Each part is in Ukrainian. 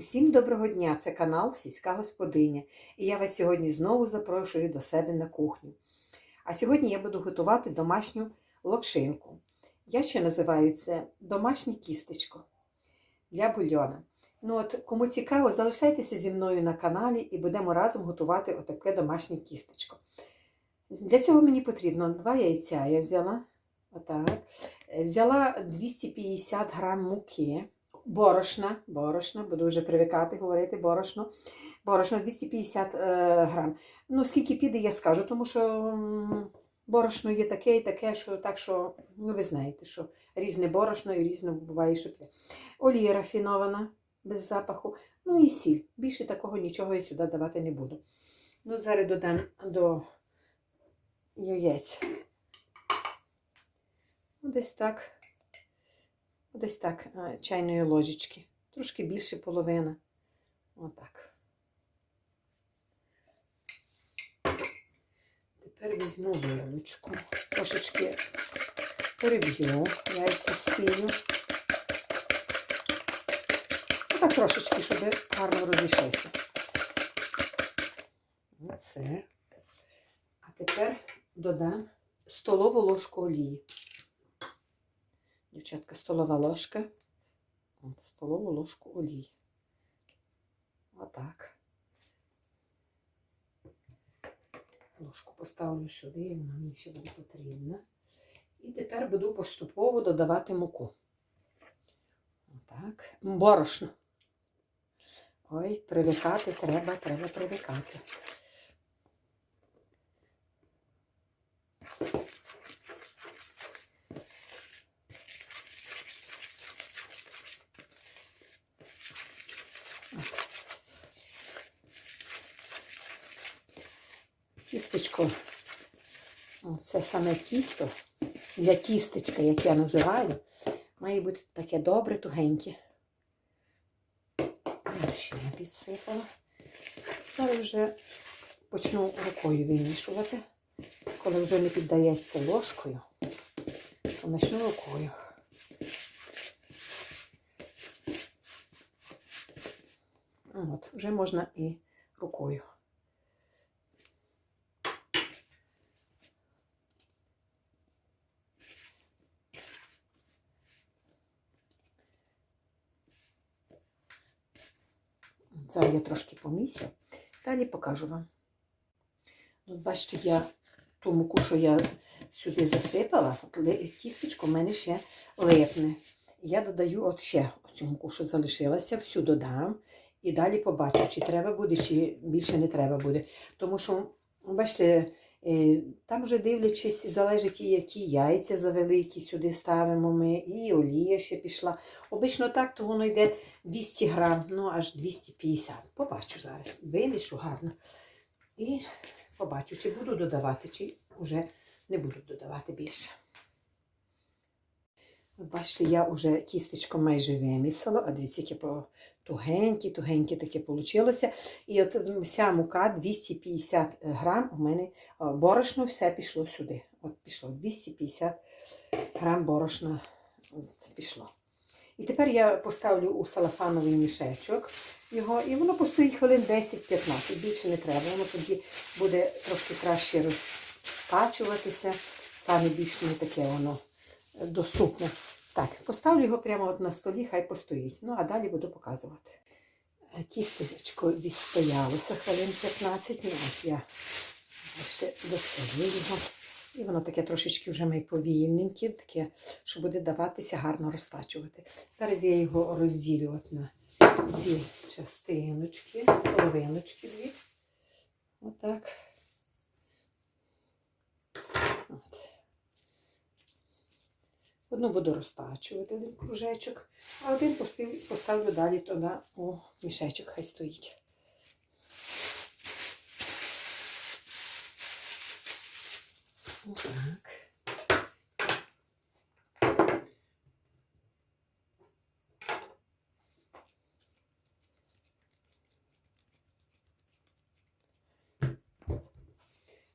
Усім доброго дня! Це канал Сільська Господиня. І я вас сьогодні знову запрошую до себе на кухню. А сьогодні я буду готувати домашню локшинку. Я ще називаю це домашнє кістечко для бульйона. Ну от, кому цікаво, залишайтеся зі мною на каналі і будемо разом готувати отаке домашнє кістечко. Для цього мені потрібно два яйця. Я взяла, отак, взяла 250 грам муки борошна, борошна, буду вже привикати говорити борошно. Борошно 250 е, грам. Ну, скільки піде, я скажу, тому що борошно є таке і таке, що так що, ну ви знаєте, що різне борошно і різне буває, що це. Олія рафінована, без запаху. Ну і сіль. Більше такого нічого я сюди давати не буду. Ну, зараз додам до яєць. Ну, Десь так. Десь так, е, чайної ложечки. Трошки більше половина. Отак. Тепер візьму вилочку. Трошечки переб'ю яйця з сіллю. Так трошечки, щоб гарно розійшлося. Оце. А тепер додам столову ложку олії. Дівчатка, столова ложка. От, столову ложку олії. Отак. Ложку поставлю сюди, вона мені ще буде потрібна. І тепер буду поступово додавати муку. Отак. Борошно. Ой, привикати треба, треба привикати. Тістечко. Це саме тісто для тістечка, як я називаю, має бути таке добре, тугеньке. Ще не підсипала. Зараз вже почну рукою вимішувати. Коли вже не піддається ложкою, то почну рукою. От, вже можна і рукою. Зараз я трошки помісю, далі покажу вам. От бачите, я ту муку, що я сюди засипала, от тістечко в мене ще липне. Я додаю от ще цю муку, що залишилася, всю додам. І далі побачу, чи треба буде, чи більше не треба буде. Тому що, бачите, там вже дивлячись, залежить і які яйця завеликі сюди ставимо ми, і олія ще пішла. Обично так, то воно йде 200 грам, ну аж 250. Побачу зараз. Вимішу гарно. І побачу, чи буду додавати, чи вже не буду додавати більше. Бачите, я вже тістечко майже вимісила, а дивіться, яке по тугеньке, тугеньке таке вийшло. І от вся мука 250 грам у мене борошно все пішло сюди. От пішло 250 грам борошна пішло. І тепер я поставлю у салафановий мішечок його, і воно постоїть хвилин 10-15. Більше не треба. Воно тоді буде трошки краще розкачуватися, стане більш не таке воно е, доступне. Так, поставлю його прямо от на столі, хай постоїть. Ну, а далі буду показувати. Е, Тістечко відстоялося хвилин 15. Ну, от я ще достаю його. І воно таке трошечки вже має повільненьке, таке, що буде даватися гарно розтачувати. Зараз я його розділю от на дві частиночки, половиночки дві. Отак. От. Одну буду розтачувати один кружечок, а один поставлю далі туди у мішечок, хай стоїть. Отак.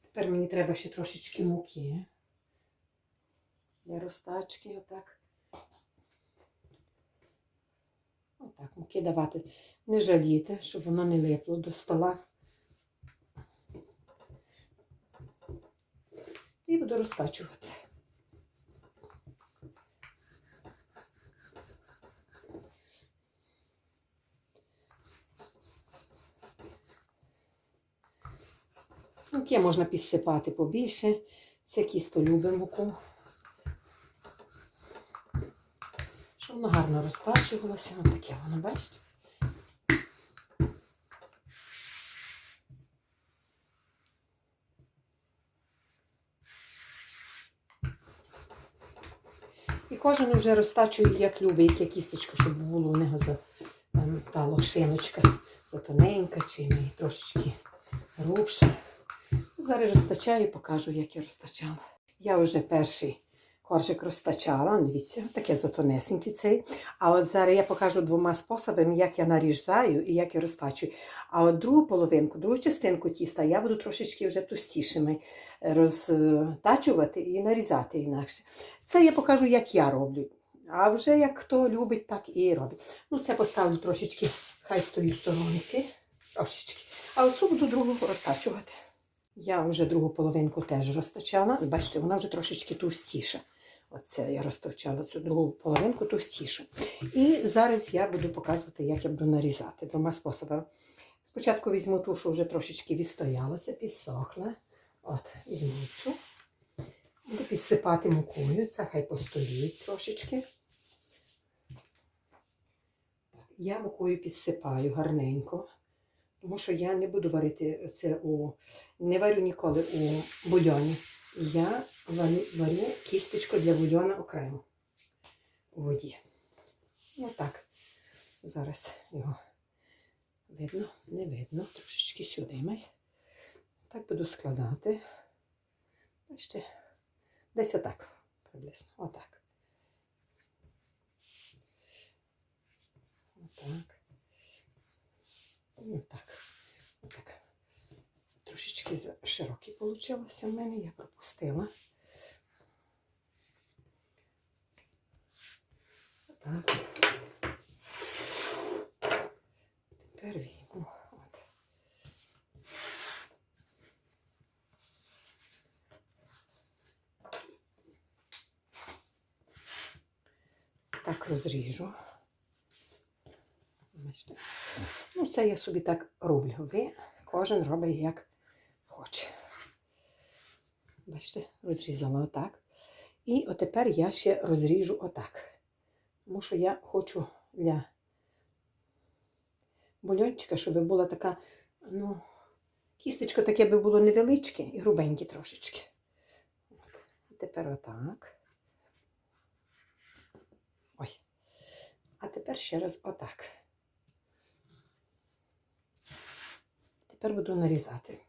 Тепер мені треба ще трошечки муки для розтачки. Отак. Отак, муки давати Не жалійте, щоб воно не липло до стола. І буду розтачувати. Муки можна підсипати побільше. Це кісто любить муку. Щоб воно розтачувалося. Ось таке воно, бачите? І кожен вже розтачує, як любить, яке кістечко, щоб було у нього за там, та лошиночка затоненька чи не трошечки грубша. Зараз розтачаю і покажу, як я розтачала. Я вже перший коржик розтачала. Дивіться, таке затонесенький цей. А от зараз я покажу двома способами, як я наріжаю і як я розтачую. А от другу половинку, другу частинку тіста я буду трошечки вже товстішими розтачувати і нарізати інакше. Це я покажу, як я роблю. А вже як хто любить, так і робить. Ну, це поставлю трошечки, хай стоїть в сторонці. Трошечки. А оцю буду другу розтачувати. Я вже другу половинку теж розтачала. Бачите, вона вже трошечки товстіша. Оце я розточала цю другу половинку товстішу. І зараз я буду показувати, як я буду нарізати двома способами. Спочатку візьму ту, що вже трошечки відстоялася, підсохла. От, візьму цю. Буду підсипати мукою, це хай постоїть трошечки. Я мукою підсипаю гарненько, тому що я не буду варити це у. Не варю ніколи у бульйоні. Я варю, кісточку для бульйона окремо у воді. Ну так. Зараз його видно, не видно. Трошечки сюди май. Так буду складати. Бачите, десь отак приблизно. Отак. Отак. Отак. Отак. Трошечки широкий получилося в мене, я пропустила. Отак. Тепер візьму. От. Так розріжу. Ну, це я собі так роблю. Ви кожен робить як хоче. Бачите, розрізала отак. І отепер я ще розріжу отак. Тому що я хочу для бульончика, щоб була така, ну, кістечко таке би було невеличке і грубеньке трошечки. От. Тепер отак. Ой. А тепер ще раз отак. Тепер буду нарізати.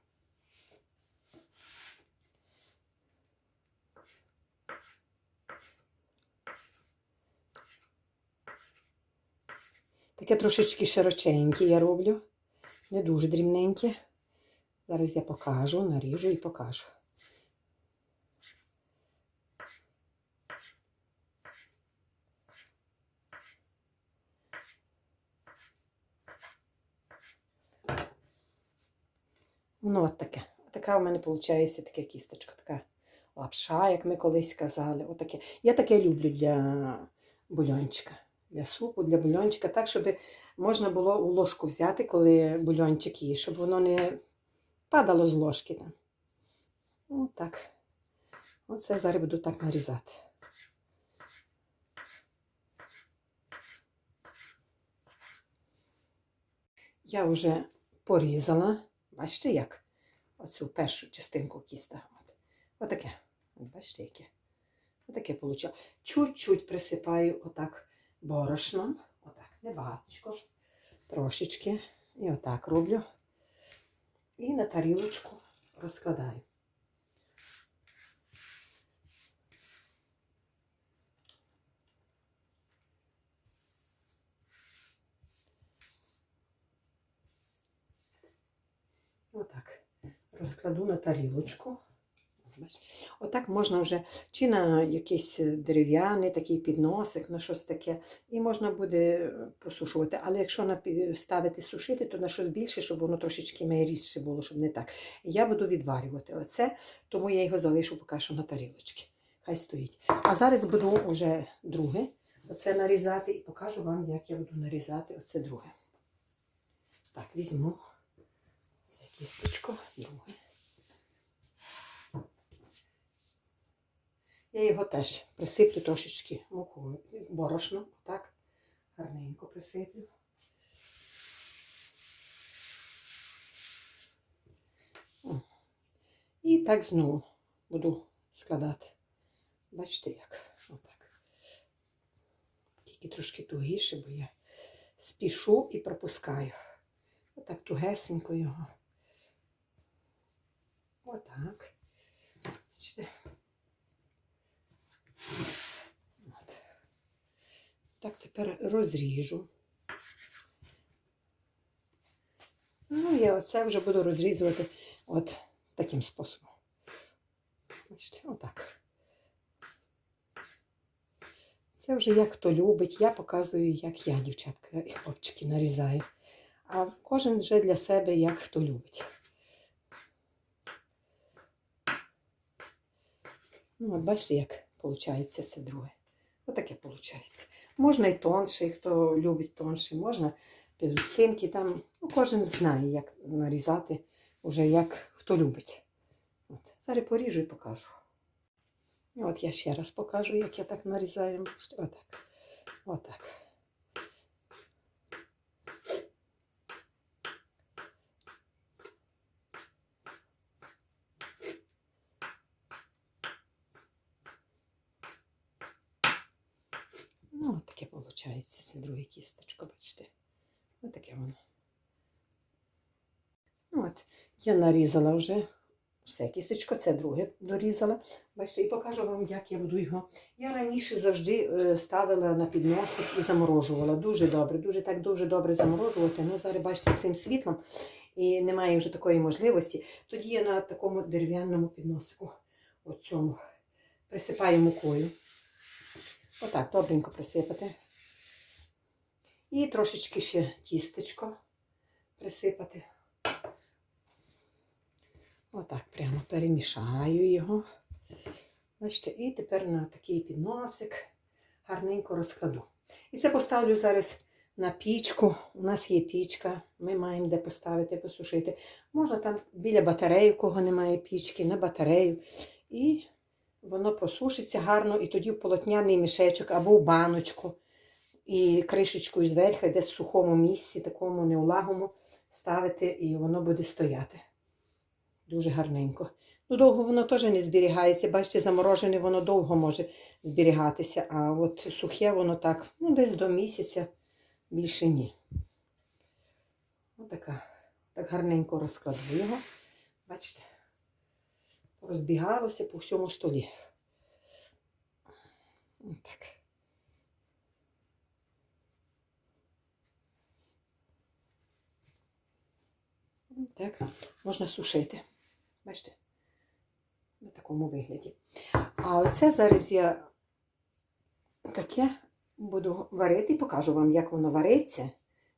Таке трошечки широченьке я роблю, не дуже дрібненьке. Зараз я покажу, наріжу і покажу. Ну, от таке. Така у мене виходить така кісточка, така лапша, як ми колись казали. Отаке. Я таке люблю для бульончика, для супу, для бульончика, так, щоб можна було у ложку взяти, коли бульончик є, щоб воно не падало з ложки там. Ну, так. Оце зараз буду так нарізати. Я вже порізала. Бачите, як? Оцю першу частинку кіста. От. Отаке. От бачите, яке? Отаке вийшло. Чуть-чуть присипаю отак борошном. Отак, небагаточко. Трошечки. І отак роблю. І на тарілочку розкладаю. Отак. Розкладу на тарілочку. Бачиш. Отак можна вже чи на якийсь е, дерев'яний такий підносик, на щось таке, і можна буде е, просушувати. Але якщо ставити сушити, то на щось більше, щоб воно трошечки найрізше було, щоб не так. Я буду відварювати оце, тому я його залишу поки що на тарілочці. Хай стоїть. А зараз буду вже друге оце нарізати і покажу вам, як я буду нарізати оце друге. Так, візьму це кісточко, друге. Я його теж присиплю трошечки мукою, борошно, так, гарненько присиплю. І так знову буду складати. Бачите як? Отак. Тільки трошки тугіше, бо я спішу і пропускаю. Отак тугесенько його. Отак. Бачите? Так тепер розріжу. Ну, я оце вже буду розрізувати от таким способом. Бачите, отак. Це вже як хто любить. Я показую, як я, дівчатка і хлопчики, нарізаю. А кожен вже для себе, як хто любить. Ну, от бачите, як виходить це друге. Отаке виходить. Можна і тонше, і хто любить тонше, можна півстинки там. Ну, кожен знає, як нарізати, уже як хто любить. От. Зараз поріжу і покажу. От я ще раз покажу, як я так нарізаю. Отак. Отак. Ну, от таке виходить, це друге кісточко, бачите. Ось таке воно. Ну, от, я нарізала вже все кісточко, це друге дорізала. Бачите, і покажу вам, як я буду його. Я раніше завжди е, ставила на підносик і заморожувала. Дуже добре, дуже так дуже добре заморожувати. Ну, зараз бачите, з цим світлом і немає вже такої можливості. Тоді я на такому дерев'яному підносику, оцьому, присипаю мукою. Отак, добренько присипати. І трошечки ще тістечко присипати. Отак прямо перемішаю його. Бачите, і тепер на такий підносик гарненько розкладу. І це поставлю зараз на пічку. У нас є пічка, ми маємо де поставити, посушити. Можна там біля батареї, у кого немає пічки, на батарею. І воно просушиться гарно, і тоді в полотняний мішечок або в баночку. І кришечкою зверху, десь в сухому місці, такому неулагому, ставити, і воно буде стояти. Дуже гарненько. Ну, довго воно теж не зберігається. Бачите, заморожене воно довго може зберігатися, а от сухе воно так, ну, десь до місяця більше ні. Отака. Так гарненько розкладу його. Бачите, розбігалося по всьому столі. Отак. Так, можна сушити. Бачите? В такому вигляді. А оце зараз я таке буду варити і покажу вам, як воно вариться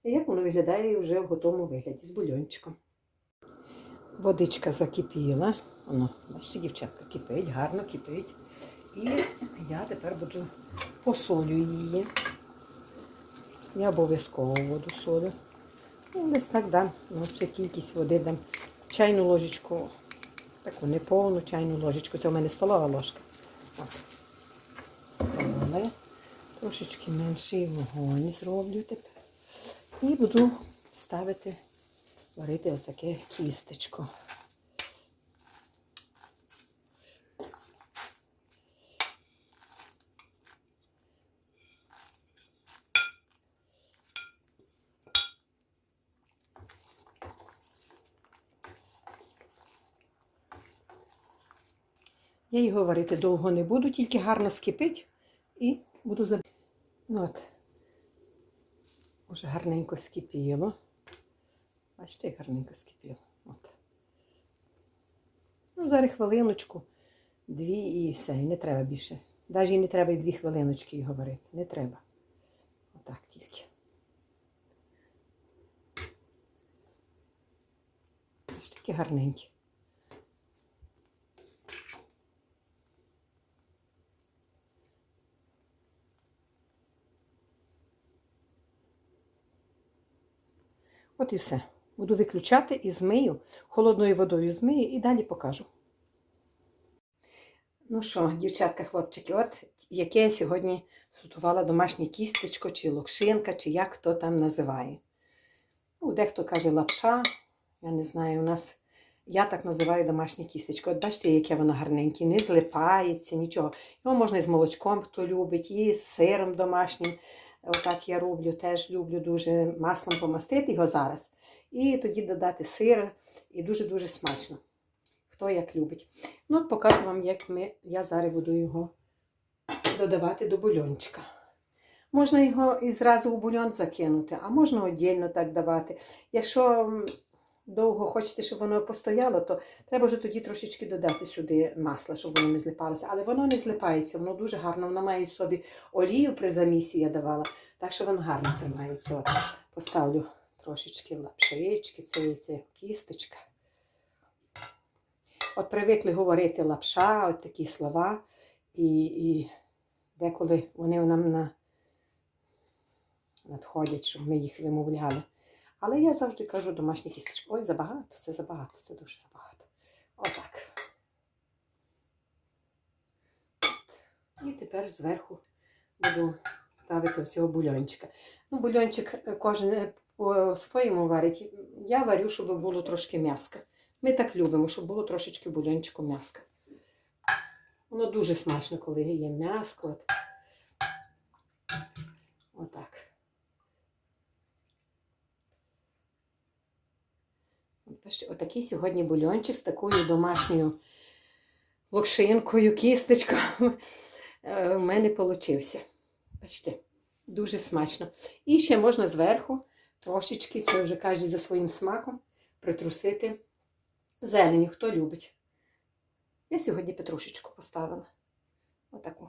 і як воно виглядає вже в готовому вигляді з бульончиком. Водичка закипіла. Воно, бачите, дівчатка, кипить, гарно кипить. І я тепер буду посолю її. Я обов'язково воду солю. Ну, десь так дам. Ну, цю кількість води дам. Чайну ложечку, таку неповну чайну ложечку. Це у мене столова ложка. Соли. Трошечки менший вогонь зроблю тепер. І буду ставити, варити ось таке кістечко. Я його варити довго не буду, тільки гарно скипить і буду заб... Ну от. Уже гарненько скипіло. Бачите, гарненько скипіло. От. Ну, зараз хвилиночку Дві і все, і не треба більше. Навіть не треба і дві хвилиночки її говорити. Не треба. Отак тільки. Ось такі гарненькі. От і все. Буду виключати і змию, холодною водою змию і далі покажу. Ну що, дівчатка, хлопчики, от яке я сьогодні готувала домашнє кістечко, чи локшинка, чи як хто там називає. Ну, дехто каже лапша, я не знаю, у нас, я так називаю домашнє кістечко. От бачите, яке воно гарненьке, не злипається, нічого. Його можна і з молочком, хто любить, і з сиром домашнім. Отак я роблю, теж люблю дуже маслом помастити його зараз. І тоді додати сир, і дуже-дуже смачно. Хто як любить. Ну, от покажу вам, як ми, я зараз буду його додавати до бульончика. Можна його і зразу у бульон закинути, а можна віддільно так давати. Якщо довго хочете, щоб воно постояло, то треба вже тоді трошечки додати сюди масла, щоб воно не злипалося. Але воно не злипається, воно дуже гарно. Воно має собі олію при замісі я давала, так що воно гарно тримається. От, поставлю трошечки лапшички, цієї це кісточка. От привикли говорити лапша, от такі слова, і, і деколи вони нам на, надходять, щоб ми їх вимовляли. Але я завжди кажу домашні кісточки. Ой, забагато, це забагато, це дуже забагато. Отак. І тепер зверху буду ставити цього бульончика. Ну, бульончик е, кожен е, по-своєму варить. Я варю, щоб було трошки м'яска. Ми так любимо, щоб було трошечки бульончику м'яска. Воно дуже смачно, коли є м'яско. Отак. От, Отакий сьогодні бульончик з такою домашньою локшинкою, кісточкою е, в мене получився. Бачите, дуже смачно. І ще можна зверху трошечки, це вже кожен за своїм смаком, притрусити зелені, хто любить. Я сьогодні петрушечку поставила. Отаку.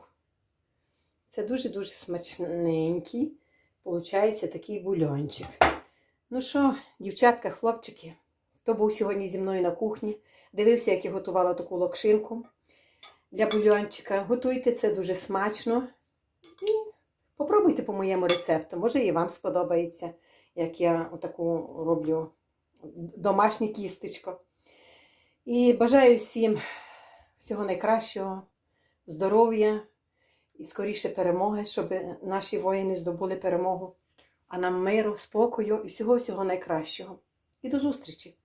Це дуже-дуже смачненький, получається такий бульончик. Ну що, дівчатка, хлопчики, хто був сьогодні зі мною на кухні, дивився, як я готувала таку локшинку для бульончика. Готуйте це дуже смачно. І попробуйте по моєму рецепту. Може і вам сподобається, як я отаку роблю домашнє кістечко. І бажаю всім всього найкращого, здоров'я і скоріше перемоги, щоб наші воїни здобули перемогу, а нам миру, спокою і всього-всього найкращого. І до зустрічі!